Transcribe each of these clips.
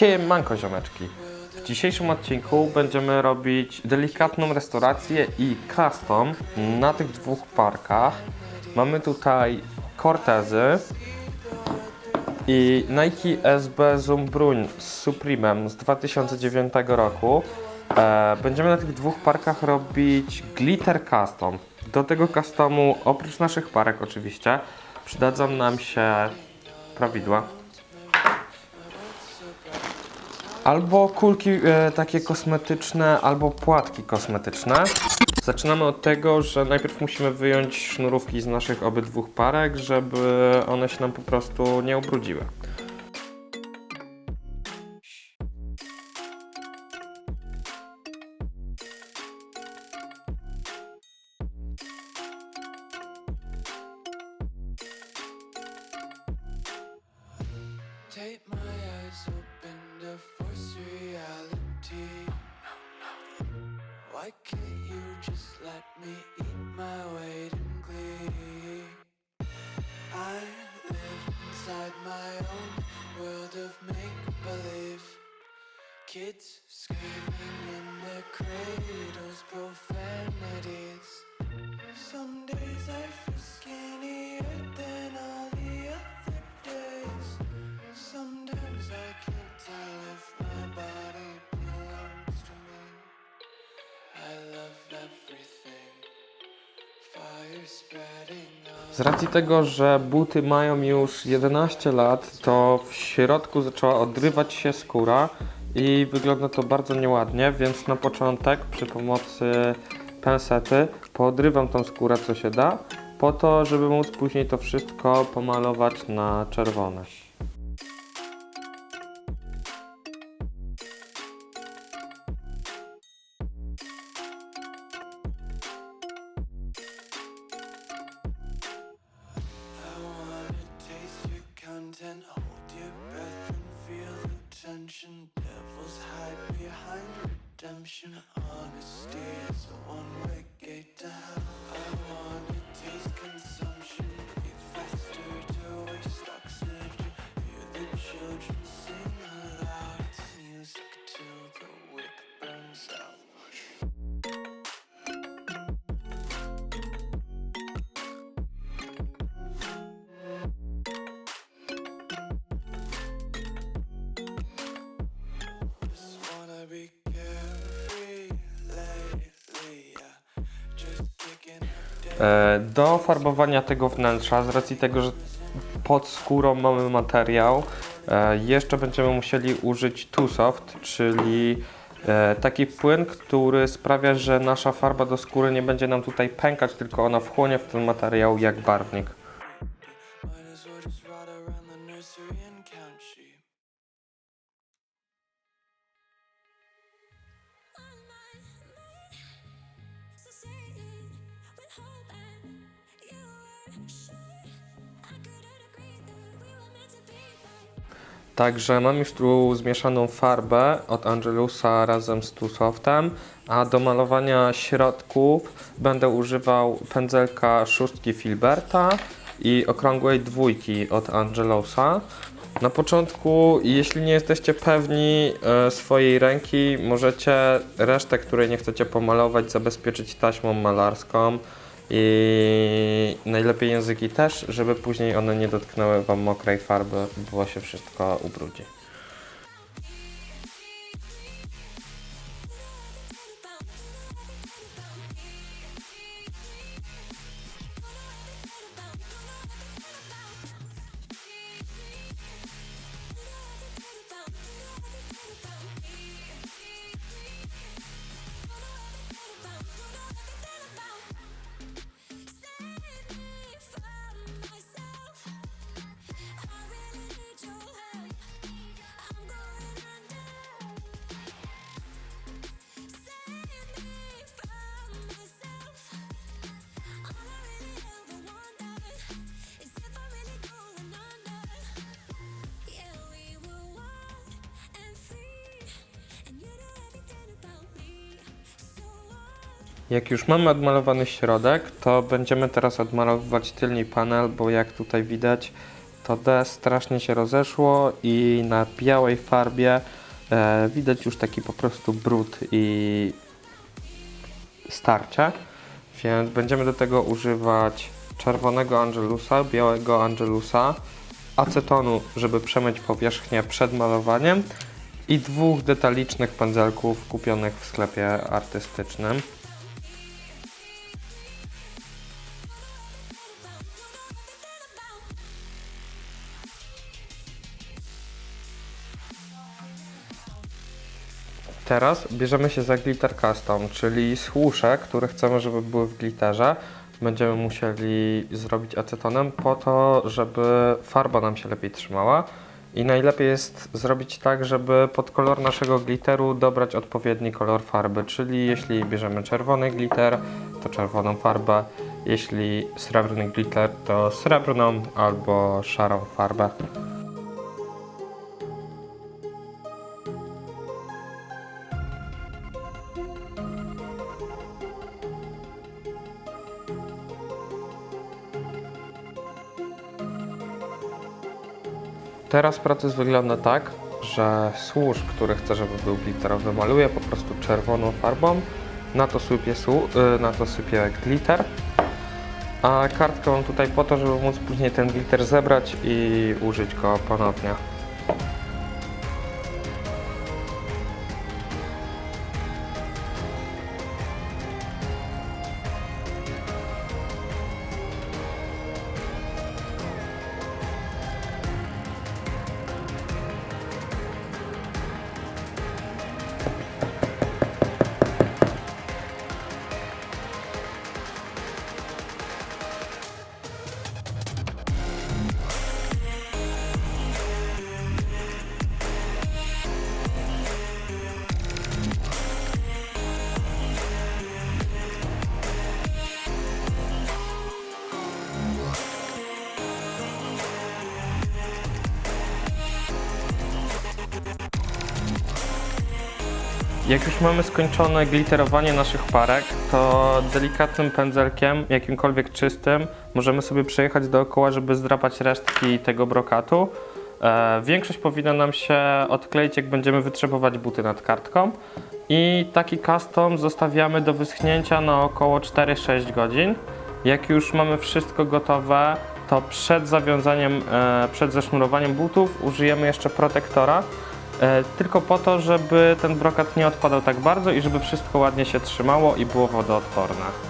Siemanko ziomeczki. W dzisiejszym odcinku będziemy robić delikatną restaurację i custom na tych dwóch parkach. Mamy tutaj Cortezy i Nike SB Zoom Bruń z z 2009 roku. E, będziemy na tych dwóch parkach robić glitter custom. Do tego customu, oprócz naszych parek oczywiście, przydadzą nam się prawidła. Albo kulki e, takie kosmetyczne, albo płatki kosmetyczne. Zaczynamy od tego, że najpierw musimy wyjąć sznurówki z naszych obydwu parek, żeby one się nam po prostu nie ubrudziły. Take my Why can't you just let me eat my weight in glee? I live inside my own world of make believe. Kids screaming in their cradles, profanities. Some days I feel Z racji tego, że buty mają już 11 lat, to w środku zaczęła odrywać się skóra i wygląda to bardzo nieładnie, więc na początek przy pomocy pensety poodrywam tą skórę co się da, po to, żeby móc później to wszystko pomalować na czerwone. Behind redemption. Honesty is a one-way gate Do farbowania tego wnętrza, z racji tego, że pod skórą mamy materiał, e, jeszcze będziemy musieli użyć Too Soft, czyli e, taki płyn, który sprawia, że nasza farba do skóry nie będzie nam tutaj pękać, tylko ona wchłonie w ten materiał jak barwnik. Także mam już tu zmieszaną farbę od Angelusa razem z Tusoftem, a do malowania środków będę używał pędzelka szóstki Filberta i okrągłej dwójki od Angelusa. Na początku, jeśli nie jesteście pewni e, swojej ręki, możecie resztę, której nie chcecie pomalować, zabezpieczyć taśmą malarską i najlepiej języki też, żeby później one nie dotknęły Wam mokrej farby, bo się wszystko ubrudzi. Jak już mamy odmalowany środek, to będziemy teraz odmalowywać tylny panel, bo jak tutaj widać, to D strasznie się rozeszło i na białej farbie e, widać już taki po prostu brud i starcie. Więc będziemy do tego używać czerwonego Angelusa, białego Angelusa, acetonu, żeby przemyć powierzchnię przed malowaniem i dwóch detalicznych pędzelków kupionych w sklepie artystycznym. Teraz bierzemy się za glitter custom, czyli słusze, które chcemy, żeby były w glitterze. Będziemy musieli zrobić acetonem po to, żeby farba nam się lepiej trzymała. I najlepiej jest zrobić tak, żeby pod kolor naszego glitteru dobrać odpowiedni kolor farby, czyli jeśli bierzemy czerwony glitter, to czerwoną farbę, jeśli srebrny glitter, to srebrną albo szarą farbę. Teraz proces wygląda tak, że służ, który chcę, żeby był glitterowy, maluję po prostu czerwoną farbą, na to sypię, y, na to sypię glitter, a kartkę mam tutaj po to, żeby móc później ten glitter zebrać i użyć go ponownie. Jak już mamy skończone glitterowanie naszych parek, to delikatnym pędzelkiem, jakimkolwiek czystym, możemy sobie przejechać dookoła, żeby zdrapać resztki tego brokatu. E, większość powinna nam się odkleić, jak będziemy wytrzebować buty nad kartką. I taki custom zostawiamy do wyschnięcia na około 4-6 godzin. Jak już mamy wszystko gotowe, to przed zawiązaniem, e, przed zesznurowaniem butów użyjemy jeszcze protektora, tylko po to, żeby ten brokat nie odpadał tak bardzo i żeby wszystko ładnie się trzymało i było wodoodporne.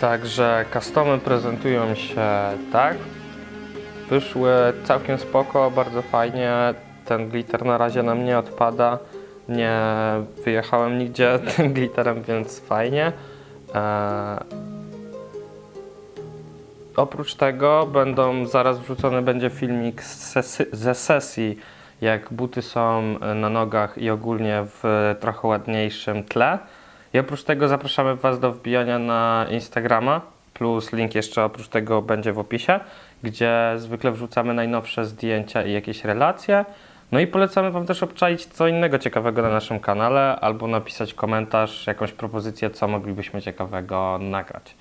Także customy prezentują się tak. Wyszły całkiem spoko, bardzo fajnie. Ten glitter na razie nam nie odpada. Nie wyjechałem nigdzie tym glitterem, więc fajnie. Eee, Oprócz tego będą zaraz wrzucony będzie filmik ze sesji, jak buty są na nogach i ogólnie w trochę ładniejszym tle. I oprócz tego zapraszamy Was do wbijania na Instagrama, plus link jeszcze oprócz tego będzie w opisie, gdzie zwykle wrzucamy najnowsze zdjęcia i jakieś relacje. No i polecamy Wam też obczaić co innego ciekawego na naszym kanale, albo napisać komentarz, jakąś propozycję, co moglibyśmy ciekawego nagrać.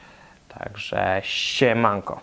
Także siemanko.